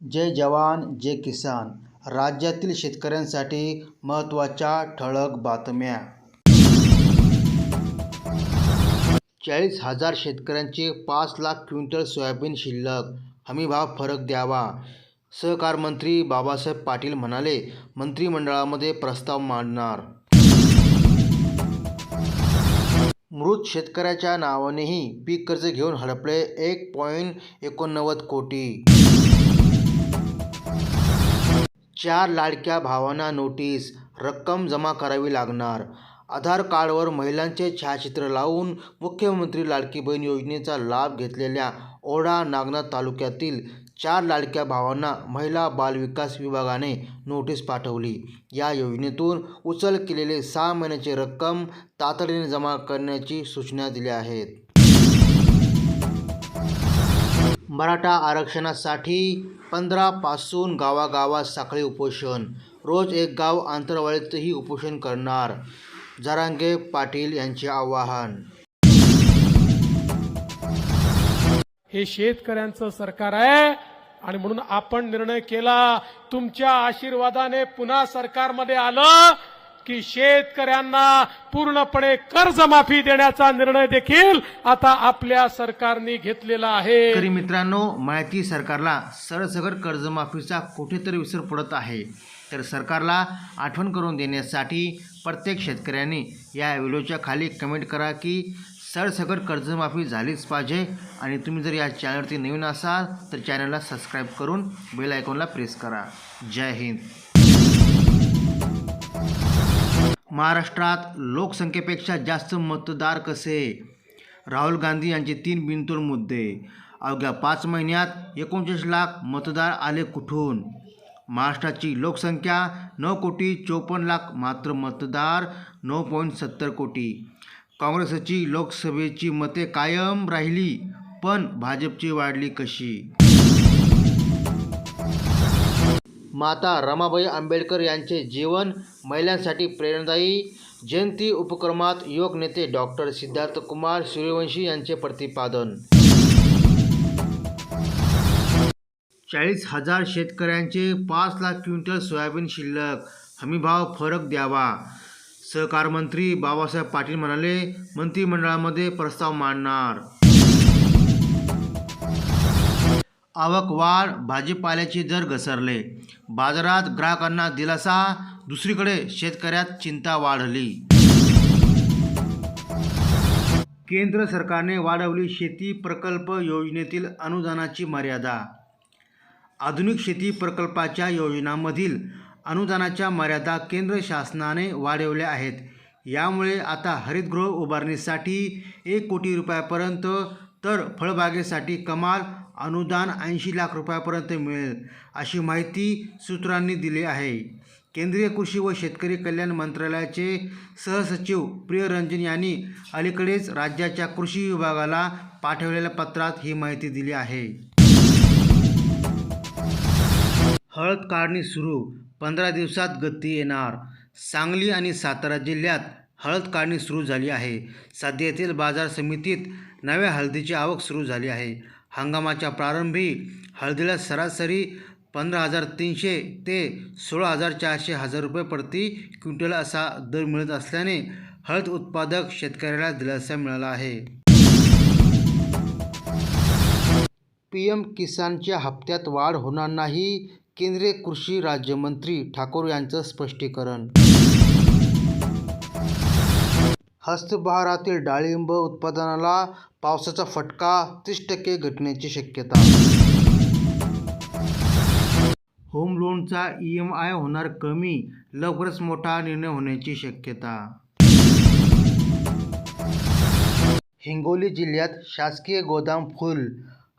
जय जवान जय किसान. राज्यातील शेतकऱ्यांसाठी महत्त्वाच्या ठळक बातम्या. चाळीस हजार शेतकऱ्यांचे पाच लाख क्विंटल सोयाबीन शिल्लक. हमीभाव फरक द्यावा. सहकार मंत्री बाबासाहेब पाटील म्हणाले मंत्रिमंडळामध्ये प्रस्ताव मांडणार. मृत शेतकऱ्याच्या नावानेही पीक कर्ज घेऊन हडपले एक पॉईंट एकोणनव्वद कोटी. चार लाडक्या भावांना नोटीस रक्कम जमा करावी लागणार. आधार कार्डवर महिलांचे छायाचित्र लावून मुख्यमंत्री लाडकी बहीण योजनेचा लाभ घेतलेल्या ओढा नागनाथ तालुक्यातील चार लाडक्या भावांना महिला बालविकास विभागाने नोटीस पाठवली. या योजनेतून उचल केलेले सहा महिन्याची रक्कम तातडीने जमा करण्याची सूचना दिल्या आहेत. मराठा आरक्षणासाठी पंधरापासून गावागावात साखळी उपोषण. रोज एक गाव आंतरवाळीतही उपोषण करणार जरांगे पाटील यांचे आवाहन. हे शेतकऱ्यांचं सरकार आहे आणि म्हणून आपण निर्णय केला तुमच्या आशीर्वादाने पुन्हा सरकारमध्ये आलं की शेतकऱ्यांना पूर्णपणे कर्जमाफी देण्याचा निर्णय देखील आता आपल्या सरकारने घेतलेला आहे. तरी मित्रांनो माहिती सरकारला सरसकट कर्जमाफीचा कुठेतरी विसर पडत आहे. तर सरकारला आठवण करून देण्यासाठी प्रत्येक शेतकऱ्यांनी या व्हिडिओच्या खाली कमेंट करा की सरसकट कर्जमाफी झालीच पाहिजे आणि तुम्ही जर या चॅनलवरती नवीन असाल तर चॅनलला सबस्क्राईब करून बेल आयकॉनला प्रेस करा. जय हिंद. महाराष्ट्रात लोकसंख्येपेक्षा जास्त मतदार कसे? राहुल गांधी यांचे तीन बिनतोड मुद्दे. अवघ्या पाच महिन्यात एकोणचाळीस लाख मतदार आले कुठून? महाराष्ट्राची लोकसंख्या नऊ कोटी चोपन्न लाख मात्र मतदार नऊ पॉईंट सत्तर कोटी. काँग्रेसची लोकसभेची मते कायम राहिली पण भाजपची वाढली कशी? माता रमाबाई आंबेडकर यांचे जीवन महिलांसाठी प्रेरणादायी. जयंती उपक्रमात योग नेते डॉक्टर सिद्धार्थ कुमार सूर्यवंशी यांचे प्रतिपादन. चाळीस हजार शेतकऱ्यांचे पाच लाख क्विंटल सोयाबीन शिल्लक. हमीभाव फरक द्यावा. सहकार मंत्री बाबासाहेब पाटील म्हणाले मंत्रिमंडळामध्ये प्रस्ताव मांडणार. आवक वाढ भाजीपाल्याचे दर घसरले बाजारात ग्राहकांना दिलासा दुसरीकडे शेतकऱ्यात चिंता वाढली. केंद्र सरकारने वाढवली शेती प्रकल्प योजनेतील अनुदानाची मर्यादा. आधुनिक शेती प्रकल्पाच्या योजनांमधील अनुदानाच्या मर्यादा केंद्र शासनाने वाढवल्या आहेत. यामुळे आता हरितगृह उभारणीसाठी एक कोटी रुपयापर्यंत तर फळबागेसाठी कमाल अनुदान ऐंशी लाख रुपयापर्यंत मिळेल अशी माहिती सूत्रांनी दिली आहे. केंद्रीय कृषी व शेतकरी कल्याण मंत्रालयाचे सहसचिव प्रियरंजन यांनी अलीकडेच राज्याच्या कृषी विभागाला पाठवलेल्या पत्रात ही माहिती दिली आहे. हळद काढणी सुरू पंधरा दिवसात गती येणार. सांगली आणि सातारा जिल्ह्यात हळद काढणी सुरू झाली आहे. सध्या येथील बाजार समितीत नव्या हळदीची आवक सुरू झाली आहे. हंगामाच्या प्रारंभी हळदीला सरासरी पंधरा हजार तीनशे ते सोळा हजार चारशे हजार रुपये प्रति क्विंटल असा दर मिळत असल्याने हळद उत्पादक शेतकऱ्याला दिलासा मिळाला आहे. पी एम किसानच्या हप्त्यात वाढ होणार नाही केंद्रीय कृषी राज्यमंत्री ठाकूर यांचं स्पष्टीकरण हस्तबहारातील डाळिंब उत्पादनाला पावसाचा फटका तीस टक्के घटण्याची शक्यता. होम लोनचा ई एम आय होणार कमी लवकरच मोठा निर्णय होण्याची शक्यता. हिंगोली जिल्ह्यात शासकीय गोदाम फुल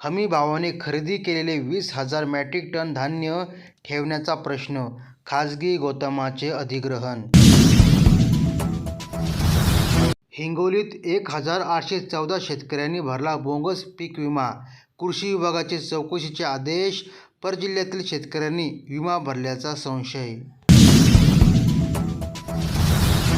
हमी भावाने खरेदी केलेले वीस हजार मॅट्रिक टन धान्य ठेवण्याचा प्रश्न खाजगी गोदामाचे अधिग्रहण. हिंगोलीत एक हजार आठशे चौदा शेतकऱ्यांनी भरला बोंगस पीक विमा. कृषी विभागाचे चौकशीचे आदेश परजिल्ह्यातील शेतकऱ्यांनी विमा भरल्याचा संशय